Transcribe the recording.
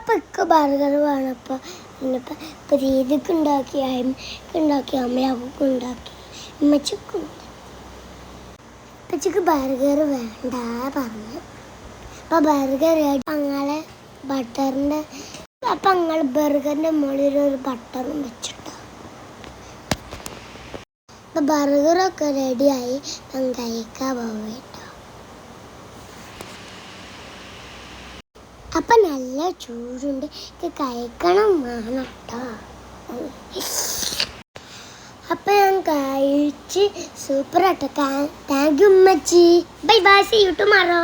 അപ്പം എനിക്ക് ബർഗർ വേണം. അപ്പം ഇന്നിപ്പോൾ ഇപ്പം രീതിക്ക് ഉണ്ടാക്കി അമ്മയ്ക്ക് ഉണ്ടാക്കി അമ്മയാവുക്കും ഉണ്ടാക്കി അമ്മച്ചക്ക് അപ്പച്ചക്ക് ബർഗർ വേണ്ട പറഞ്ഞു. അപ്പം ബർഗർ അങ്ങനെ ബട്ടറിന്റെ അപ്പം അങ്ങനെ ബർഗറിന്റെ മുകളിൽ ഒരു ബട്ടറും വെച്ചിട്ടോ. അപ്പം ബർഗറൊക്കെ റെഡിയായി ഞാൻ കഴിക്കാൻ പോവേട്ടോ അപ്പം നല്ല ചൂടുണ്ട്. ഇത് കഴിക്കണം വേണം അപ്പം ഞാൻ കഴിച്ച്. സൂപ്പർ ആട്ടോ thank you bye bye. See you tomorrow